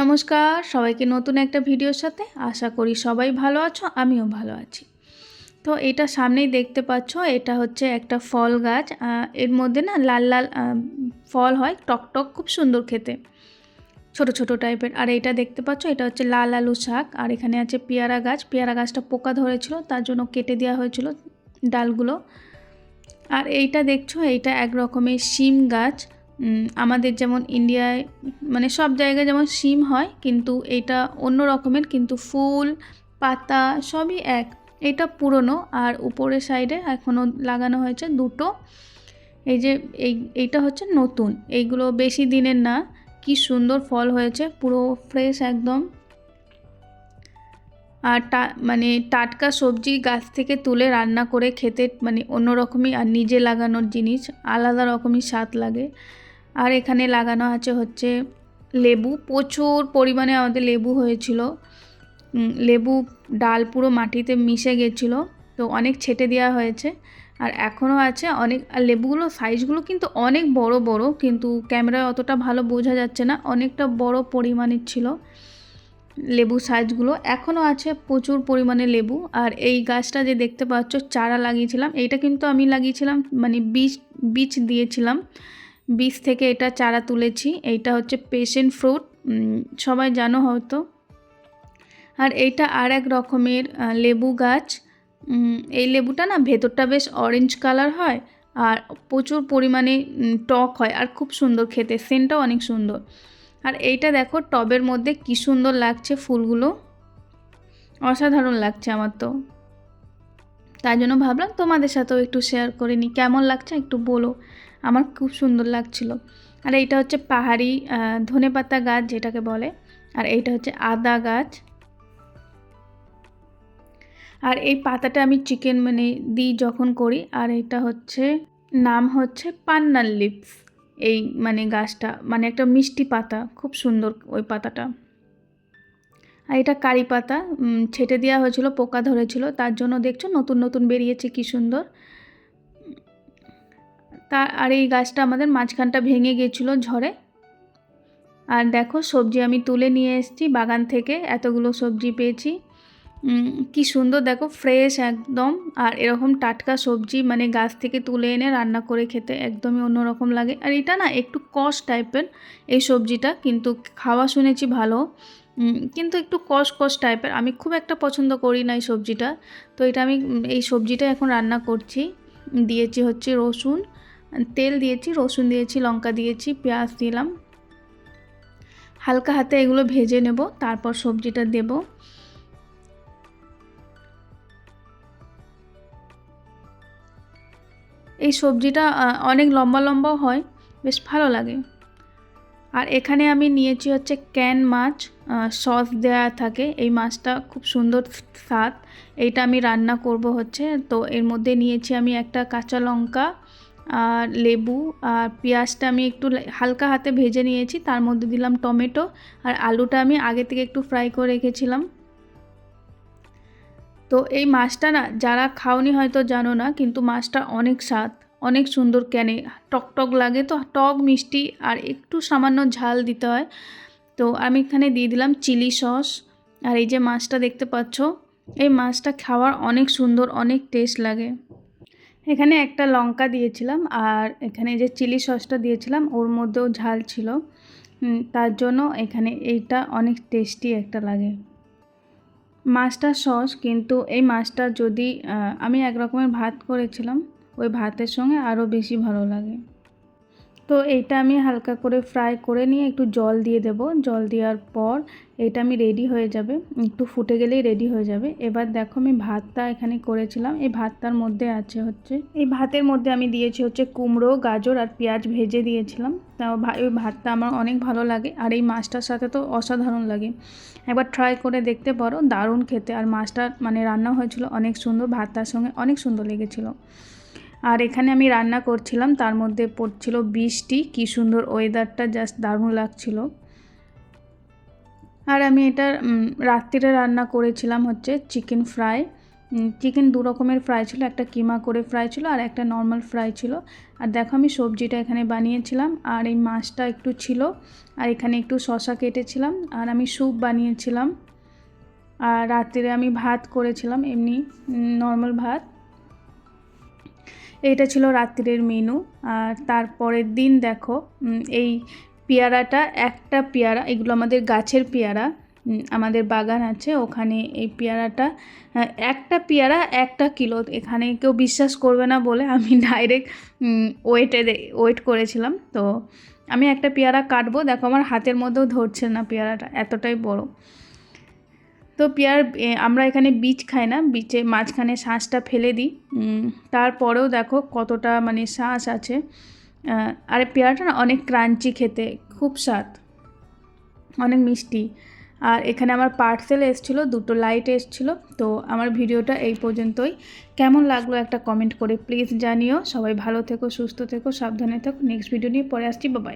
নমস্কার, সবাইকে নতুন একটা ভিডিওর সাথে আশা করি সবাই ভালো আছো, আমিও ভালো আছি। তো এটা সামনেই দেখতে পাচ্ছ, এটা হচ্ছে একটা ফল গাছ এর মধ্যে না লাল লাল ফল হয়, টক টক, খুব সুন্দর খেতে। ছোট ছোট টাইপের, আর এটা দেখতে পাচ্ছ, এটা হচ্ছে লাল আলু শাক, আর এখানে আছে পেয়ারা গাছ, পেয়ারা গাছটা পোকা ধরেছিল, তার জন্য কেটে দেওয়া হয়েছিল ডালগুলো। আর এইটা দেখছ, এইটা এক রকমের শিম গাছ আমাদের যেমন ইন্ডিয়ায় মানে সব জায়গায় যেমন শিম হয়, কিন্তু এটা অন্য রকমের, কিন্তু ফুল, পাতা সবই এক। এটা পুরনো, আর উপরের সাইডে এখনও লাগানো হয়েছে দুটো। এই যে, এই, এইটা হচ্ছে নতুন। এইগুলো বেশি দিনের না, কি সুন্দর ফল হয়েছে, পুরো ফ্রেশ একদম। আর টা মানে টাটকা সবজি গাছ থেকে তুলে রান্না করে খেতে মানে অন্য রকমই আর নিজে লাগানোর জিনিস, আলাদা রকমই স্বাদ লাগে। আর এখানে লাগানো আছে হচ্ছে লেবু। প্রচুর পরিমাণে আমাদের লেবু হয়েছিল। লেবু ডাল পুরো মাটিতে মিশে গেছিল, তো অনেক ছেটে দেওয়া হয়েছে। আর এখনও আছে অনেক, আর লেবুগুলো, সাইজগুলো কিন্তু অনেক বড় বড়, কিন্তু ক্যামেরায় অতটা ভালো বোঝা যাচ্ছে না, অনেকটা বড় পরিমাণের ছিল লেবু সাইজগুলো। এখনও আছে প্রচুর পরিমাণে লেবু। আর এই গাছটা যে দেখতে পাচ্ছ, চারা লাগিয়েছিলাম, এইটা কিন্তু আমি লাগিয়েছিলাম মানে বীজ বীজ দিয়েছিলাম। বীজ থেকে এটা চারা তুলেছি, এইটা হচ্ছে পেশেন্ট ফ্রুট সবাই জানো হয়তো। আর এইটা আর এক রকমের লেবু গাছ এই লেবুটা না ভেতরটা বেশ অরেঞ্জ কালার হয় আর প্রচুর পরিমাণে টক হয় আর খুব সুন্দর খেতে সেন্টটাও অনেক সুন্দর। আর এইটা দেখো টবের মধ্যে কি সুন্দর লাগছে ফুলগুলো। অসাধারণ লাগছে আমার তো। তাই জন্য ভাবলাম তোমাদের সাথেও একটু শেয়ার করে নিই, কেমন লাগছে একটু বলো। আমার খুব সুন্দর লাগছিল। আর এইটা হচ্ছে পাহাড়ি আহ, ধনেপাতা গাছ যেটাকে বলে। আর এইটা হচ্ছে আদা গাছ। আর এই পাতাটা আমি চিকেন মানে দিই যখন করি। আর এটা হচ্ছে নাম হচ্ছে পান্নাল লিপস। এই মানে গাছটা মানে একটা মিষ্টি পাতা খুব সুন্দর ওই পাতাটা। আর এটা কারি পাতা ছেটে দেওয়া হয়েছিল পোকা ধরেছিল। তার জন্য দেখছ নতুন নতুন বেরিয়েছে কি সুন্দর। তা, আর এই গাছটা আমাদের মাঝখানটা ভেঙে গিয়েছিল ঝড়ে। আর দেখো, সবজি আমি তুলে নিয়ে এসেছি বাগান থেকে, এতগুলো সবজি পেয়েছি। কি সুন্দর, দেখো, ফ্রেশ একদম। আর এরকম টাটকা সবজি মানে গাছ থেকে তুলে এনে রান্না করে খেতে একদমই অন্যরকম লাগে। আর এটা না একটু কষ টাইপের এই সবজিটা, কিন্তু খাওয়া শুনেছি ভালো। কিন্তু একটু কষ কষ টাইপের। আমি খুব একটা পছন্দ করি না এই সবজিটা। তো এটা আমি এই সবজিটা এখন রান্না করছি। দিয়েছি হচ্ছে রসুন। তেল দিয়েছি, রসুন দিয়েছি, লঙ্কা দিয়েছি, পেঁয়াজ দিলাম। হালকা হাতে এগুলো ভেজে নেব, তারপর সবজিটা দেবো। এই সবজিটা অনেক লম্বা লম্বাও হয়, বেশ ভালো লাগে। আর এখানে আমি নিয়েছি হচ্ছে ক্যান মাছ সস দেওয়া থাকে, এই মাছটা খুব সুন্দর স্বাদ। এইটা আমি রান্না করব হচ্ছে, তো এর মধ্যে নিয়েছি আমি একটা কাঁচা লঙ্কা আর লেবু আর পেঁয়াজটা আমি একটু হালকা হাতে ভেজে নিয়েছি। তার মধ্যে দিলাম টমেটো আর আলুটা আমি আগে থেকে একটু ফ্রাই করে রেখেছিলাম। তো এই মাছটা না, যারা খাওনি হয়তো জানো না, কিন্তু মাছটা অনেক স্বাদ, অনেক সুন্দর টক টক লাগে তো, টক, মিষ্টি আর একটু সামান্য ঝাল দিতে হয়। তো আমি এখানে দিয়ে দিলাম চিলি সস। আর এই যে মাছটা দেখতে পাচ্ছ, এই মাছটা খাওয়ার অনেক সুন্দর, অনেক টেস্ট লাগে। এখানে একটা লঙ্কা দিয়েছিলাম আর এখানে যে চিলি সসটা দিয়েছিলাম ওর মধ্যেও ঝাল ছিল। তার জন্য এখানে এইটা অনেক টেস্টি একটা লাগে। মাছটা সস কিন্তু এই মাছটা যদি আমি এক রকমের ভাত করেছিলাম, ওই ভাতের সঙ্গে আরও বেশি ভালো লাগে। তো এইটা আমি হালকা করে ফ্রাই করে নিয়ে একটু জল দিয়ে দেব। জল দেওয়ার পর এটা আমি রেডি হয়ে যাবে। একটু ফুটে গেলেই রেডি হয়ে যাবে। এবার দেখো আমি ভাতটা এখানে করেছিলাম। এই ভাতটার মধ্যে আছে হচ্ছে, এই ভাতের মধ্যে আমি দিয়েছি হচ্ছে কুমড়ো, গাজর আর পেঁয়াজ ভেজে দিয়েছিলাম। ভা- ওই ভাতটা আমার অনেক ভালো লাগে আর এই মাছটার সাথে তো অসাধারণ লাগে। একবার ট্রাই করে দেখতে পারো, দারুণ খেতে। আর মাছটা মানে রান্না হয়েছিল অনেক সুন্দর, ভাতটার সঙ্গে অনেক সুন্দর লেগেছিল। আর এখানে আমি রান্না করছিলাম, তার মধ্যে পড়ছিল বৃষ্টি, কি সুন্দর ওয়েদারটা জাস্ট দারুণ লাগছিল। আর আমি এটা রাত্রিরে রান্না করেছিলাম হচ্ছে চিকেন ফ্রাই চিকেন দু রকমের ফ্রাই ছিল, একটা কিমা করে ফ্রাই ছিল আর একটা নর্মাল ফ্রাই ছিল। আর দেখো আমি সবজিটা এখানে বানিয়েছিলাম, আর এই মাছটা একটু ছিল, আর এখানে একটু শশা কেটেছিলাম, আর আমি স্যুপ বানিয়েছিলাম। আর রাত্রিরে আমি ভাত করেছিলাম, এমনি নর্মাল ভাত। এইটা ছিল রাত্রিরের মেনু। আর তারপরের দিন দেখো এই পেয়ারাটা একটা পেয়ারা, এগুলো আমাদের গাছের পেয়ারা আমাদের বাগান আছে, ওখানে এই পেয়ারাটা একটা পেয়ারা একটা কিলো, এখানে কেউ বিশ্বাস করবে না বলে আমি ডাইরেক্ট ওয়েটে ওয়েট করেছিলাম। তো আমি একটা পেয়ারা কাটবো, দেখো আমার হাতের মধ্যেও ধরছে না পেয়ারাটা, এতটাই বড়। তো পেয়ার আমরা এখানে বীজ খাই না বীজে মাঝখানে শাঁসটা ফেলে দিই। তারপরেও দেখো কতটা মানে শাঁস আছে। আর পেয়ারাটা না অনেক ক্রাঞ্চি খেতে, খুব স্বাদ, অনেক মিষ্টি। আর এখানে আমার পার্সেল এসেছিল, দুটো লাইট এসেছিল, তো আমার ভিডিওটা এই পর্যন্তই। কেমন লাগল একটা কমেন্ট করে প্লিজ জানিও। সবাই ভালো থেকো, সুস্থ থেকো, সাবধানে থেকো। নেক্সট ভিডিও নিয়ে পরে আসছি বাবাই